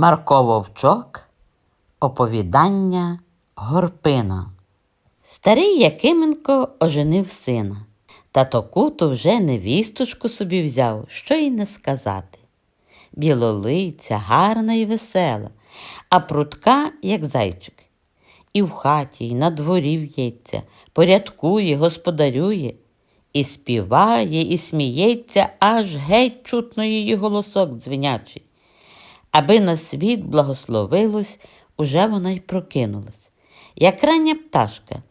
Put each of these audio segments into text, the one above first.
Марко Вовчок Оповідання Горпина. Старий Якименко оженив сина. Тато Куто вже невісточку собі взяв, що й не сказати. Білолиця, гарна і весела, а прутка, як зайчик. І в хаті, і на дворі в'ється, порядкує, господарює, і співає, і сміється, аж геть чутно її голосок дзвінячий. Аби на світ благословилось, уже вона й прокинулась, як рання пташка,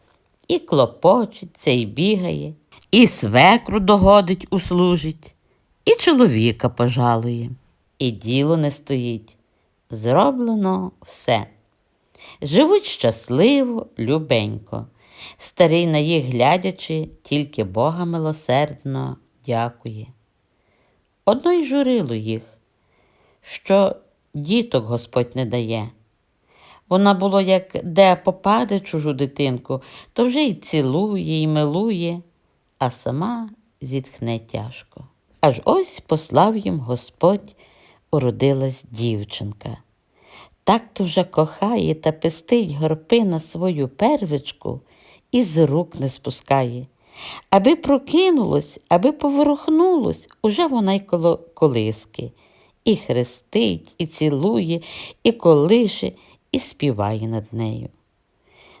і клопочеться, і бігає, і свекру догодить услужить, і чоловіка пожалує, і діло не стоїть. Зроблено все. Живуть щасливо, любенько. Старий на їх глядячи, тільки Бога милосердно дякує. Одно й журило їх, що діток Господь не дає. Вона було, як де попаде чужу дитинку, то вже й цілує, і милує, а сама зітхне тяжко. Аж ось послав їм Господь уродилась дівчинка. Так то вже кохає та пестить горпина свою первичку і з рук не спускає. Аби прокинулось, аби поворухнулось, уже вона й коло колиски. І хрестить, і цілує, і колише, і співає над нею.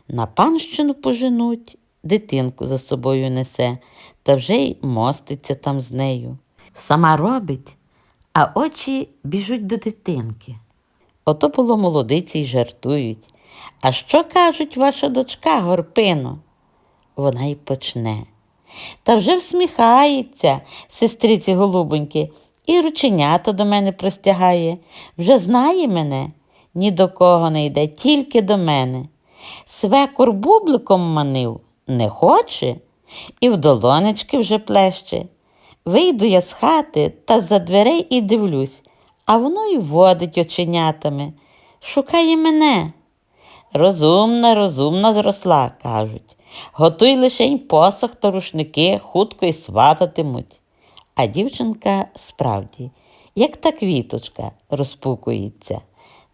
На панщину поженуть, дитинку за собою несе, та вже й моститься там з нею. Сама робить, а очі біжуть до дитинки. Ото було молодиці й жартують. А що кажуть ваша дочка Горпино? Вона й почне. Та вже всміхається, сестриці голубоньки, і рученята до мене простягає. Вже знає мене, ні до кого не йде, тільки до мене. Свекор бубликом манив, не хоче, і в долонечки вже плеще. Вийду я з хати та за дверей і дивлюсь, а воно й водить оченятами. Шукає мене. Розумна, розумна зросла, кажуть. Готуй лишень посох та рушники, хутко й свататимуть. А дівчинка справді, як та квіточка, розпукується.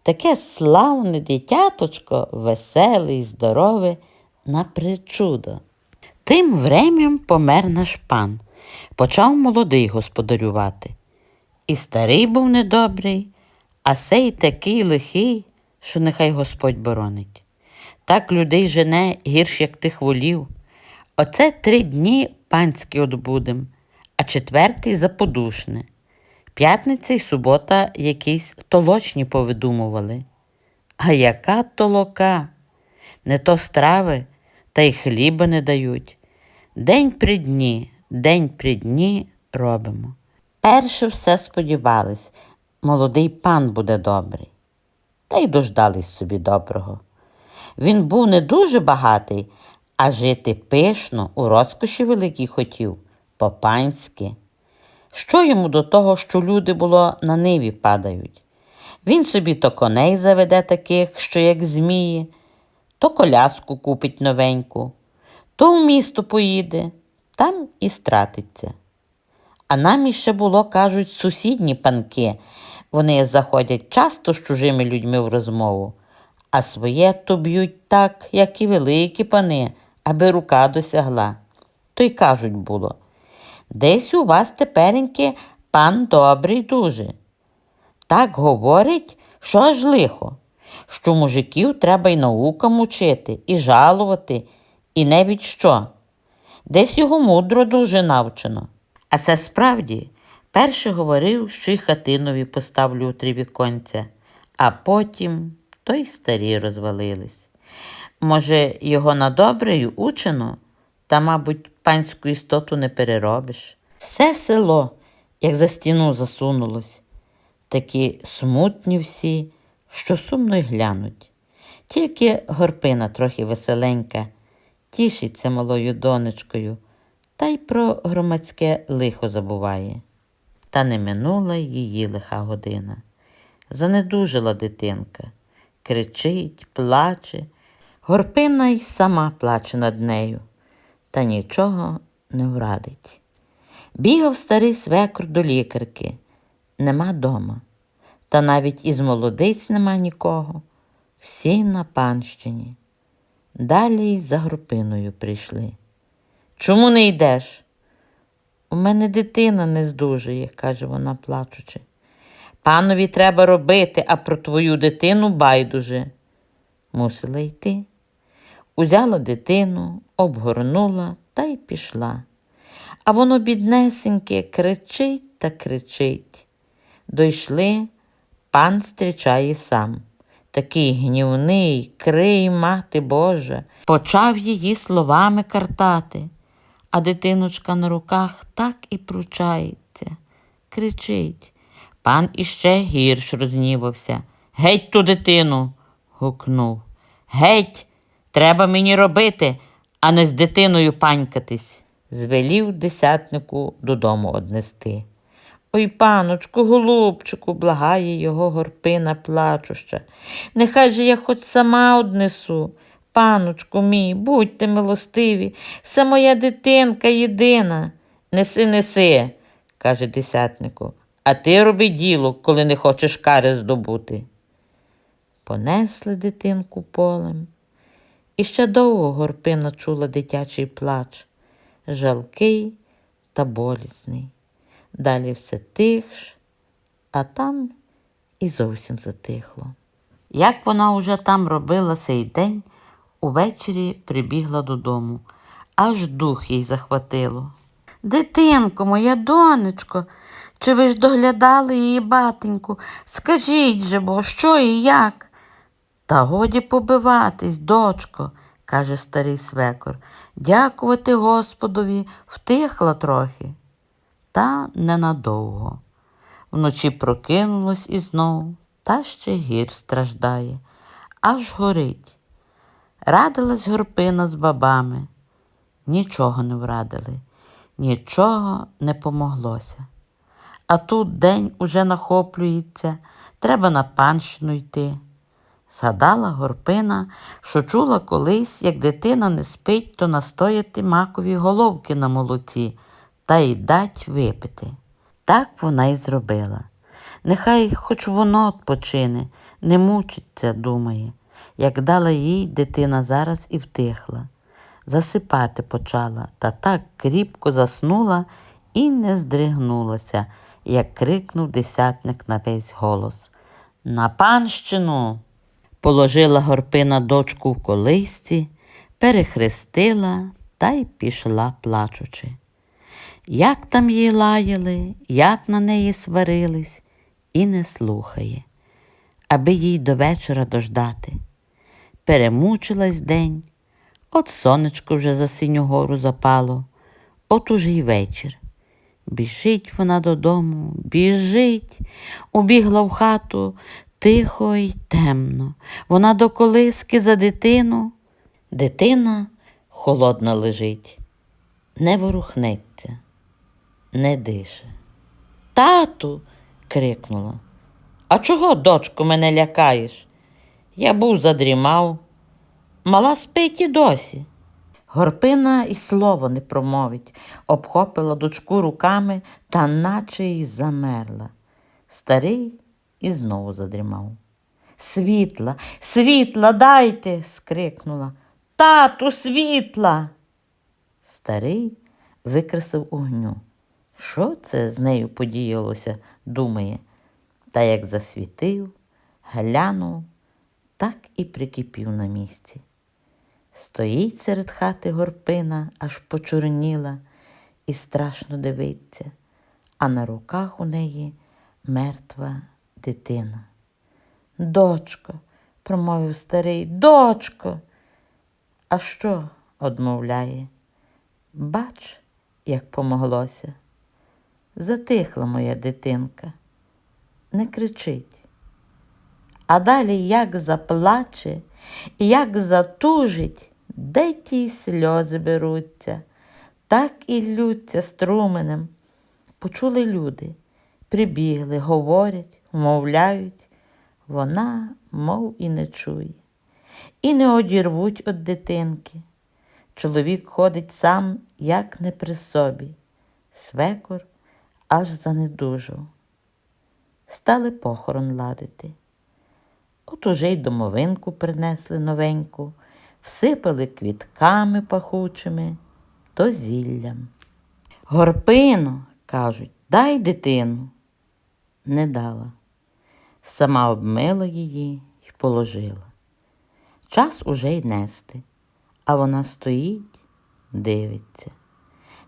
Таке славне дитяточко, веселе й здорове, на причудо. Тим врем'ям помер наш пан, почав молодий господарювати. І старий був недобрий, а сей такий лихий, що нехай Господь боронить. Так людей жене гірш, як тих волів. Оце три дні панські отбудем, а четвертий заподушне. П'ятниця й субота якісь толочні повидумували. А яка толока? Не то страви, та й хліба не дають. День при дні, день при дні робимо. Перше все сподівались, молодий пан буде добрий. Та й дождались собі доброго. Він був не дуже багатий, а жити пишно, у розкоші великій хотів, по-панськи. Що йому до того, що люди було на ниві падають? Він собі то коней заведе таких, що як змії, то коляску купить новеньку, то в місто поїде, там і стратиться. А нам іще було, кажуть, сусідні панки. Вони заходять часто з чужими людьми в розмову, а своє то б'ють так, як і великі пани, аби рука досягла. То й кажуть було, десь у вас тепереньки пан добрий дуже. Так говорить, що аж лихо, що мужиків треба й наукам учити, і жалувати, і не від що. Десь його мудро дуже навчено. А це справді перше говорив, що й хатинові поставлю у три віконця, а потім то й старі розвалились. Може, його на добре й учено, та, мабуть, панську істоту не переробиш. Все село, як за стіну засунулось, такі смутні всі, що сумно й глянуть. Тільки горпина трохи веселенька, тішиться малою донечкою, та й про громадське лихо забуває. Та не минула її лиха година. Занедужила дитинка, кричить, плаче. Горпина й сама плаче над нею, та нічого не врадить. Бігав старий свекр до лікарки, нема дома. Та навіть із молодиць нема нікого. Всі на панщині. Далі й за групиною прийшли. Чому не йдеш? У мене дитина не здужує, каже вона, плачучи. Панові треба робити, а про твою дитину байдуже. Мусила йти. Узяла дитину, обгорнула та й пішла. А воно, біднесеньке, кричить та кричить. Дойшли, пан зустрічає сам. Такий гнівний, крий, мати Божа, почав її словами картати, а дитиночка на руках так і пручається, кричить. Пан іще гірш рознівався. Геть ту дитину. гукнув. Геть, треба мені робити, а не з дитиною панькатись. Звелів десятнику додому однести. Ой, паночку, голубчику, благає його горпина плачуща. Нехай же я хоч сама однесу. Паночку мій, будьте милостиві, це моя дитинка єдина. Неси, неси, каже десятнику, а ти роби діло, коли не хочеш кари здобути. Понесли дитинку полем. І ще довго горпина чула дитячий плач, жалкий та болісний. Далі все тихш, а там і зовсім затихло. Як вона уже там робила сей день, увечері прибігла додому, аж дух їй захватило. Дитинко, моя донечко, чи ви ж доглядали її батеньку? Скажіть же бо, що і як? Та годі побиватись, дочко, каже старий свекор. Дякувати Господові, втихла трохи. Та ненадовго. Вночі прокинулась і знов, та ще гір страждає, аж горить. Радилась горпина з бабами. Нічого не врадили, нічого не помоглося. А тут день уже нахоплюється, треба на панщину йти. Згадала горпина, що чула колись, як дитина не спить, то настояти макові головки на молоці та й дать випити. Так вона й зробила. Нехай хоч воно відпочине, не мучиться, думає, як дала їй дитина зараз і втихла. Засипати почала та так кріпко заснула і не здригнулася, як крикнув десятник на весь голос. На панщину! Положила горпина дочку в колисці, перехрестила та й пішла плачучи. Як там її лаяли, як на неї сварились, і не слухає, аби їй до вечора дождати. Перемучилась день, от сонечко вже за синю гору запало, от уже й вечір. Біжить вона додому, біжить, убігла в хату тихо й темно. Вона до колиски за дитину. Дитина холодна лежить, не ворухнеться, не дише. Тату. крикнула. А чого, дочко, мене лякаєш? Я був задрімав. Мала спить і досі. Горпина і слово не промовить, обхопила дочку руками та наче й замерла. Старий і знову задрімав. Світла, світла, дайте. скрикнула. Тату, світла. Старий викресив огню. Що це з нею подіялося, думає, та як засвітив, глянув, так і прикипів на місці. Стоїть серед хати горпина, аж почорніла, і страшно дивиться, а на руках у неї мертва дитина. Дочко, промовив старий, дочко. А що? одмовляє. Бач, як помоглося. Затихла моя дитинка, не кричить. А далі як заплаче, як затужить, де ті сльози беруться, так і лються струменем. Почули люди, прибігли, говорять, вмовляють, вона, мов і не чує, і не одірвуть від дитинки. Чоловік ходить сам, як не при собі, свекор аж занедужав. стали похорон ладити. От уже й домовинку принесли новеньку, всипали квітками пахучими то зіллям. Горпину, кажуть, дай дитину. Не дала. Сама обмила її й положила. Час уже й нести, а вона стоїть, дивиться.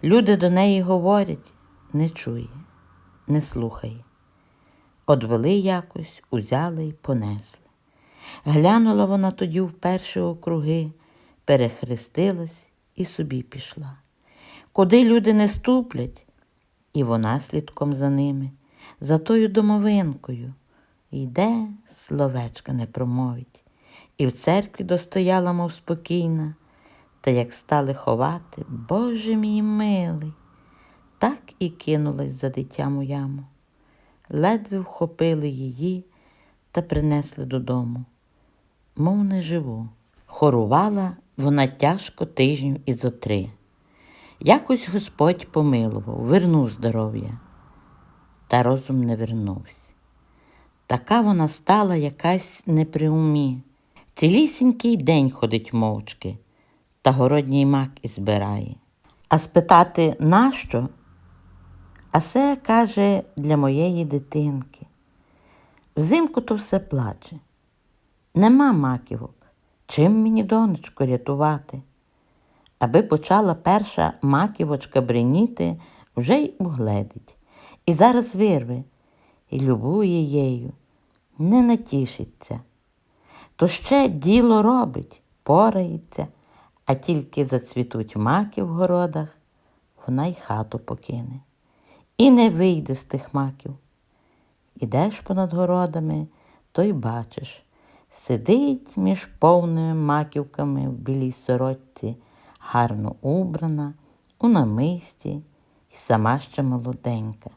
Люди до неї говорять, не чує, не слухає. Одвели якось, узяли й понесли. Глянула вона тоді вперше округи, перехрестилась і собі пішла. Куди люди не ступлять, і вона слідком за ними, за тою домовинкою. Йде, словечка не промовить, і в церкві достояла, мов спокійна, та як стали ховати, Боже мій милий, так і кинулась за дитям у яму. Ледве вхопили її та принесли додому, мов не живу. Хорувала вона тяжко тижню і зо три. Якось Господь помилував, вернув здоров'я, та розум не вернувся. Така вона стала якась не при умі. Цілісінький день ходить мовчки, та городній мак і збирає. А спитати нащо? А це, каже, для моєї дитинки. Взимку то все плаче. Нема маківок. Чим мені донечко рятувати? Аби почала перша маківочка бреніти, вже й угледить. І зараз вирве, і любує їю, не натішиться. То ще діло робить, порається, а тільки зацвітуть маки в городах, вона й хату покине. І не вийде з тих маків. Ідеш понад городами, то й бачиш, сидить між повними маківками в білій сорочці, гарно убрана, у намисті й сама ще молоденька,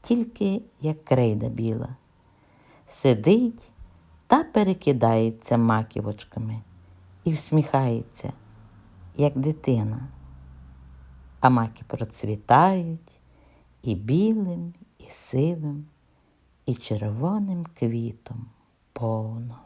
тільки як крейда біла. Сидить та перекидається маківочками і всміхається, як дитина. А маки процвітають і білим, і сивим, і червоним квітом повно.